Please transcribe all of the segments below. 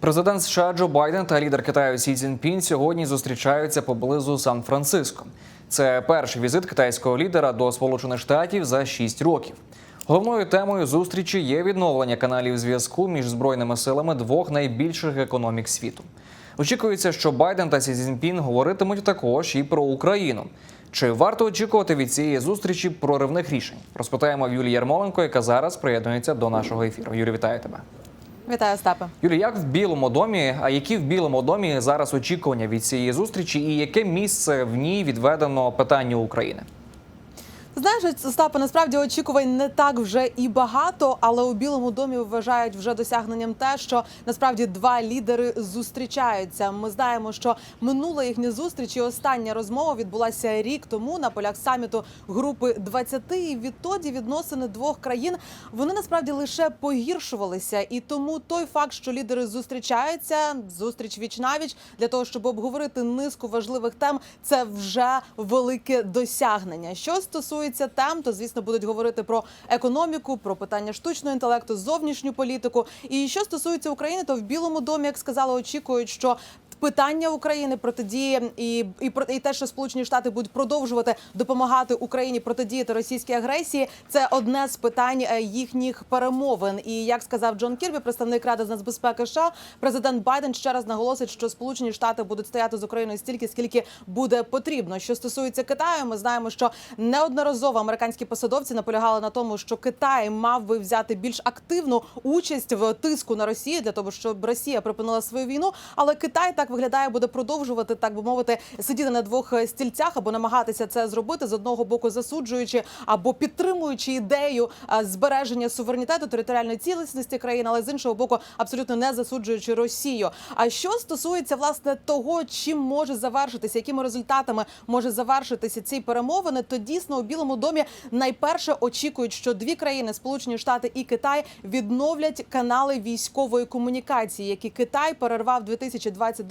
Президент США Джо Байден та лідер Китаю Сі Цзіньпін сьогодні зустрічаються поблизу Сан-Франциско. Це перший візит китайського лідера до Сполучених Штатів за 6 років. Головною темою зустрічі є відновлення каналів зв'язку між збройними силами двох найбільших економік світу. Очікується, що Байден та Сі Цзіньпін говоритимуть також і про Україну. Чи варто очікувати від цієї зустрічі проривних рішень? Розпитаємо в Юлії Ярмоленко, яка зараз приєднується до нашого ефіру. Юлі, вітаю тебе. Вітаю, Остапе. Юлі, як в Білому домі, а які в Білому домі зараз очікування від цієї зустрічі, і яке місце в ній відведено питанню України? Знаєш, Остапе, насправді очікувань не так вже і багато, але у Білому домі вважають вже досягненням те, що насправді два лідери зустрічаються. Ми знаємо, що минула їхня зустріч і остання розмова відбулася рік тому на полях саміту групи 20. І відтоді відносини двох країн вони насправді лише погіршувалися. І тому той факт, що лідери зустрічаються, зустріч віч навіч для того, щоб обговорити низку важливих тем, це вже велике досягнення. Що стосується тем, то звісно будуть говорити про економіку, про питання штучного інтелекту, зовнішню політику. І що стосується України, то в Білому домі, як сказала, очікують, що питання України протидії і, і і те, що Сполучені Штати будуть продовжувати допомагати Україні протидіяти російській агресії, це одне з питань е, їхніх перемовин. І як сказав Джон Кірбі, представник ради з нацбезпеки США, президент Байден ще раз наголосить, що Сполучені Штати будуть стояти з Україною стільки, скільки буде потрібно. Що стосується Китаю, ми знаємо, що неодноразово американські посадовці наполягали на тому, що Китай мав би взяти більш активну участь в тиску на Росію для того, щоб Росія припинила свою війну. Але Китай так виглядає, буде продовжувати так би мовити сидіти на двох стільцях або намагатися це зробити з одного боку, засуджуючи або підтримуючи ідею збереження суверенітету територіальної цілісності країни, але з іншого боку, абсолютно не засуджуючи Росію. А що стосується власне того, чим може завершитися, якими результатами може завершитися ці перемовини, то дійсно у Білому домі найперше очікують, що дві країни Сполучені Штати і Китай відновлять канали військової комунікації, які Китай перервав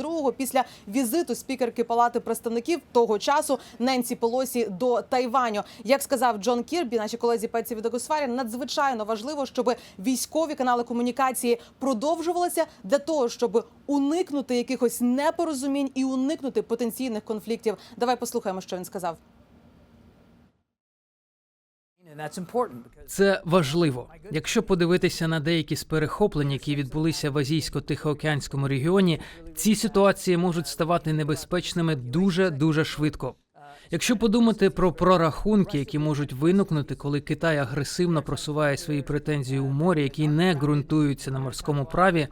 2022-го після візиту спікерки Палати представників того часу Ненсі Пелосі до Тайваню. Як сказав Джон Кірбі, наші колезі Пеці Відогосфарі, надзвичайно важливо, щоб військові канали комунікації продовжувалися для того, щоб уникнути якихось непорозумінь і уникнути потенційних конфліктів. Давай послухаємо, що він сказав. Це важливо. Якщо подивитися на деякі з перехоплень, які відбулися в азійсько-тихоокеанському регіоні, ці ситуації можуть ставати небезпечними дуже дуже швидко. Якщо подумати про прорахунки, які можуть виникнути, коли Китай агресивно просуває свої претензії у морі, які не ґрунтуються на морському праві,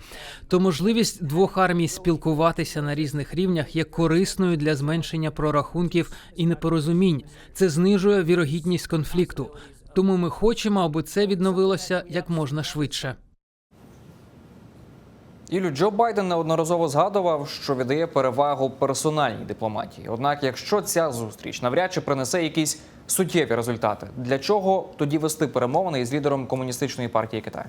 то можливість двох армій спілкуватися на різних рівнях є корисною для зменшення прорахунків і непорозумінь. Це знижує вірогідність конфлікту. Тому ми хочемо, аби це відновилося як можна швидше. Ілю Джо Байден неодноразово згадував, що віддає перевагу персональній дипломатії. Однак, якщо ця зустріч навряд чи принесе якісь суттєві результати, для чого тоді вести перемовини із лідером комуністичної партії Китаю?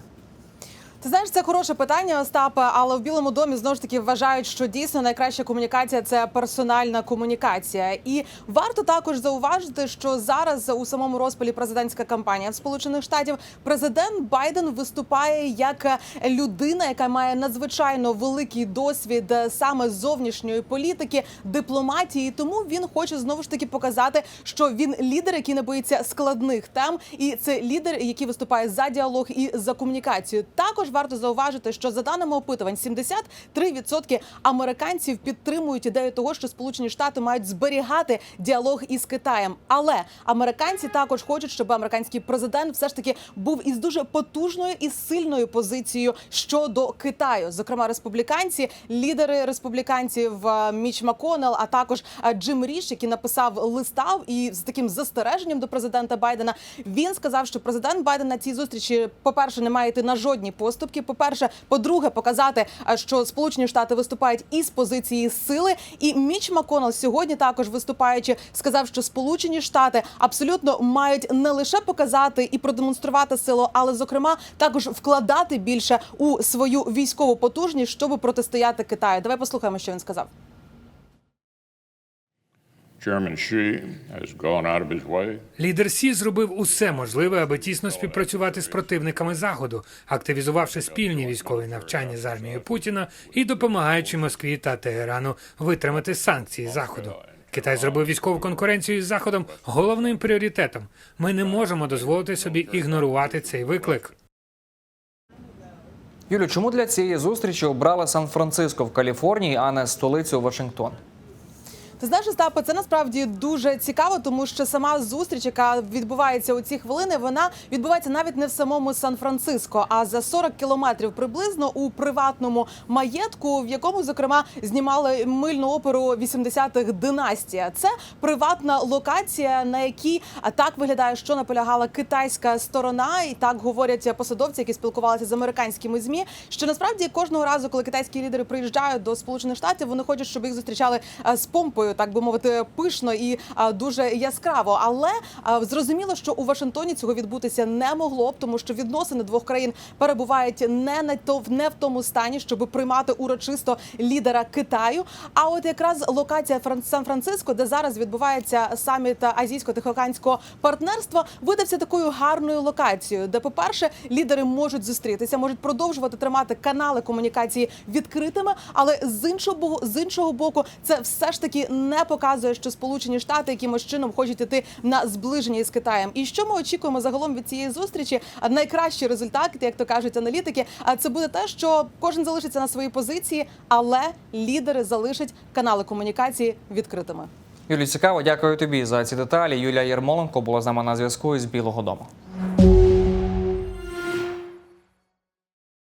Ти знаєш, це хороше питання, Остапе, але в Білому домі знову ж таки вважають, що дійсно найкраща комунікація це персональна комунікація. І варто також зауважити, що зараз у самому розпалі президентська кампанія в Сполучених Штатів президент Байден виступає як людина, яка має надзвичайно великий досвід саме зовнішньої політики, дипломатії. Тому він хоче знову ж таки показати, що він лідер, який не боїться складних тем, і це лідер, який виступає за діалог і за комунікацію. Також варто зауважити, що за даними опитувань, 73% американців підтримують ідею того, що Сполучені Штати мають зберігати діалог із Китаєм. Але американці також хочуть, щоб американський президент все ж таки був із дуже потужною і сильною позицією щодо Китаю. Зокрема, республіканці, лідери республіканців е, Міч Маконел, а також е, Джим Ріш, який написав листа і з таким застереженням до президента Байдена. Він сказав, що президент Байден на цій зустрічі, по перше, не має йти на жодні поступки. По перше, по-друге, показати, а, що Сполучені Штати виступають із позиції сили. І Міч Маконел сьогодні також виступаючи, сказав, що Сполучені Штати абсолютно мають не лише показати і продемонструвати силу, але зокрема також вкладати більше у свою військову потужність, щоб протистояти Китаю. Давай послухаємо, що він сказав. Лідер Сі зробив усе можливе, аби тісно співпрацювати з противниками заходу, активізувавши спільні військові навчання з армією Путіна і допомагаючи Москві та Тегерану витримати санкції заходу. Китай зробив військову конкуренцію із заходом головним пріоритетом. Ми не можемо дозволити собі ігнорувати цей виклик. Юлю, чому для цієї зустрічі обрали Сан-Франциско в Каліфорнії, а не столицю Вашингтон? Ти знаєш, Остапе, це насправді дуже цікаво, тому що сама зустріч, яка відбувається у ці хвилини, вона відбувається навіть не в самому Сан-Франциско, а за 40 кілометрів приблизно у приватному маєтку, в якому зокрема знімали мильну оперу 80-х династія. Це приватна локація, на якій так виглядає, що наполягала китайська сторона, і так говорять посадовці, які спілкувалися з американськими змі. Що насправді кожного разу, коли китайські лідери приїжджають до Сполучених Штатів, вони хочуть, щоб їх зустрічали з помпою, так би мовити, пишно і дуже яскраво. Але зрозуміло, що у Вашингтоні цього відбутися не могло б, тому що відносини двох країн перебувають не на то не в тому стані, щоб приймати урочисто лідера Китаю. А от якраз локація Фран- Сан-Франциско, де зараз відбувається саміт азійсько-тихоокеанського партнерства, видався такою гарною локацією, де, по-перше, лідери можуть зустрітися, можуть продовжувати тримати канали комунікації відкритими, але з іншого з іншого боку, це все ж таки не показує, що Сполучені Штати якимось чином хочуть іти на зближення із Китаєм. І що ми очікуємо загалом від цієї зустрічі? А Найкращий результат, як то кажуть аналітики, а це буде те, що кожен залишиться на своїй позиції, але лідери залишать канали комунікації відкритими. Юлі, цікаво, дякую тобі за ці деталі. Юлія Єрмоленко була з нами на зв'язку із Білого Дому.